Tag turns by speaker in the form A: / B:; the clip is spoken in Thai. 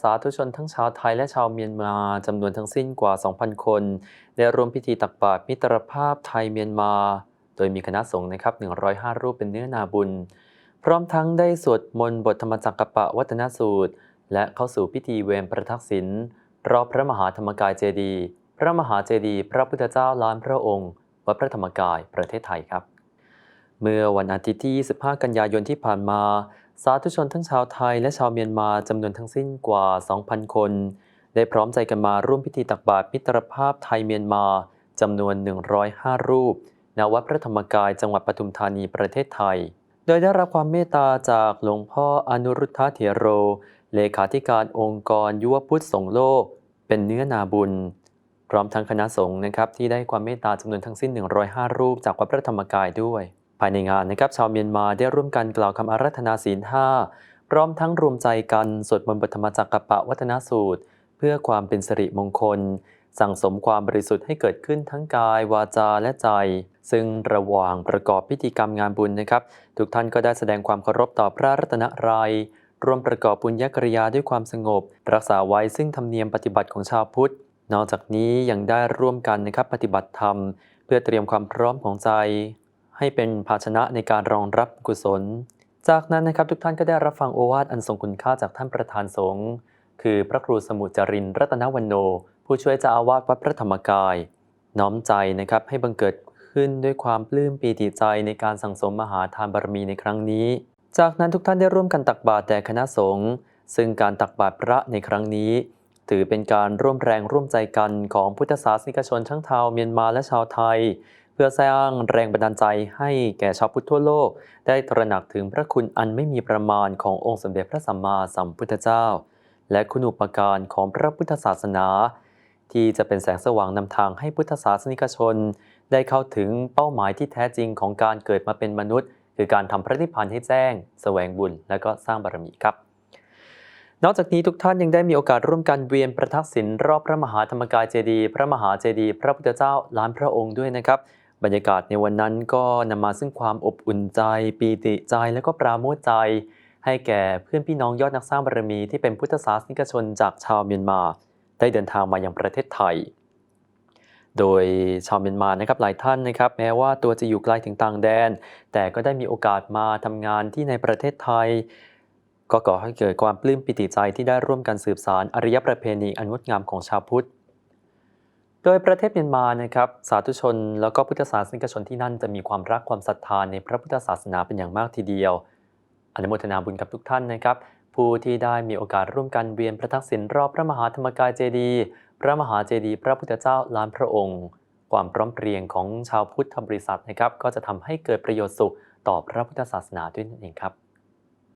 A: สาธุชนทั้งชาวไทยและชาวเมียนมาจำนวนทั้งสิ้นกว่า 2,000 คน ได้ร่วมพิธีตักบาตรมิตรภาพไทยเมียนมา โดยมีคณะสงฆ์นะครับ 105 รูปเป็นเนื้อนาบุญ พร้อมทั้งได้สวดมนต์บทธรรมจักรปะวัฒนสูตร และเข้าสู่พิธีเวรประทักษิณรอบพระมหาธรรมกายเจดีย์พระมหาเจดีย์พระพุทธเจ้าล้านพระองค์ วัดพระธรรมกายประเทศไทยครับ เมื่อวันอาทิตย์ที่ 25 กันยายนที่ผ่านมา สาธุชนทั้งชาวไทยและชาวเมียนมาจำนวนทั้งสิ้นกว่า 2,000 คน ได้พร้อมใจกันมาร่วมพิธีตักบาตรมิตรภาพไทยเมียนมาจำนวน 105 รูปณวัดพระธรรมกายจังหวัดปทุมธานีประเทศไทย โดยได้รับความเมตตาจากหลวงพ่ออนุรุทธะเถโร เลขาธิการองค์กรยุวพุทธสงฆ์โลก เป็นเนื้อนาบุญ พร้อมทั้งคณะสงฆ์นะครับที่ได้ความเมตตาจำนวนทั้งสิ้น 105 รูปจากวัดพระธรรมกายด้วย ภายในงานนะครับชาวเมียนมาได้ร่วมกันกล่าวคำอาราธนาศีลห้าพร้อมทั้งรวมใจกันสวดมนต์บทธรรมจักรปะวัฒนสูตร เพื่อความเป็นสิริมงคล สั่งสมความบริสุทธิ์ให้เกิดขึ้นทั้งกายวาจาและใจ ซึ่งระหว่างประกอบพิธีกรรมงานบุญนะครับ ทุกท่านก็ได้แสดงความเคารพต่อพระรัตนตรัยรวมประกอบบุญญกริยาด้วยความสงบ รักษาไว้ซึ่งธรรมเนียมปฏิบัติของชาวพุทธ นอกจากนี้ยังได้ร่วมกันนะครับปฏิบัติธรรม เพื่อเตรียมความพร้อมของใจ ให้เป็นภาชนะในการรองรับกุศล จากนั้นนะครับทุกท่านก็ได้รับฟังโอวาทอันทรงคุณค่าจากท่านประธานสงฆ์คือพระครูสมุจรินร์รัตนวันโน ผู้ช่วยเจ้าอาวาสวัดพระธรรมกาย น้อมใจนะครับให้บังเกิดขึ้นด้วยความปลื้มปีติใจในการสั่งสมมหาทานบารมีในครั้งนี้ จากนั้นทุกท่านได้ร่วมกันตักบาตรแด่คณะสงฆ์ซึ่งการตักบาตรพระในครั้งนี้ ถือเป็นการร่วมแรงร่วมใจกันของพุทธศาสนิกชนทั้งชาวเมียนมาและชาวไทย เพื่อสร้างแรงบันดาลใจให้แก่ชาวพุทธทั่วโลก ได้ตระหนักถึงพระคุณอันไม่มีประมาณขององค์สมเด็จพระสัมมาสัมพุทธเจ้า และคุณูปการของพระพุทธศาสนา ที่จะเป็นแสงสว่างนำทางให้พุทธศาสนิกชน ได้เข้าถึงเป้าหมายที่แท้จริงของการเกิดมาเป็นมนุษย์ คือการทำพระนิพพานให้แจ้ง แสวงบุญและก็สร้างบารมีครับ นอกจากนี้ทุกท่านยังได้มีโอกาสร่วมกันเวียนประทักษิณรอบพระมหาธรรมกายเจดีย์พระมหาเจดีย์พระพุทธเจ้าล้านพระองค์ด้วยนะครับ บรรยากาศในวันนั้นก็นำมาซึ่งความอบอุ่นใจ ปีติใจและก็ปราโมทย์ใจ ให้แก่เพื่อนพี่น้องยอดนักสร้างบารมีที่เป็นพุทธศาสนิกชนจากชาวเมียนมา ได้เดินทางมายังประเทศไทย โดยชาวเมียนมานะครับหลายท่านนะครับ แม้ว่าตัวจะอยู่ไกลถึงต่างแดน แต่ก็ได้มีโอกาสมาทำงานที่ในประเทศไทย ก็ก่อให้เกิดความปลื้มปิติใจที่ได้ร่วมกันสืบสารอารยประเพณีอันงดงามของชาวพุทธ โดยประเทศเมียนมานะครับสาธุชน แล้วก็พุทธศาสนิกชนที่นั่นจะมีความรักความศรัทธาในพระพุทธศาสนาเป็นอย่างมากทีเดียว อนุโมทนาบุญกับทุกท่านนะครับ ผู้ที่ได้มีโอกาสร่วมกันเวียนประทักษิณรอบพระมหาธรรมกายเจดีย์พระมหาเจดีย์พระพุทธเจ้าล้านพระองค์ ความพร้อมเพรียงของชาวพุทธบริษัทนะครับ ก็จะทำให้เกิดประโยชน์สุขต่อพระพุทธศาสนาด้วยนั่นเองครับ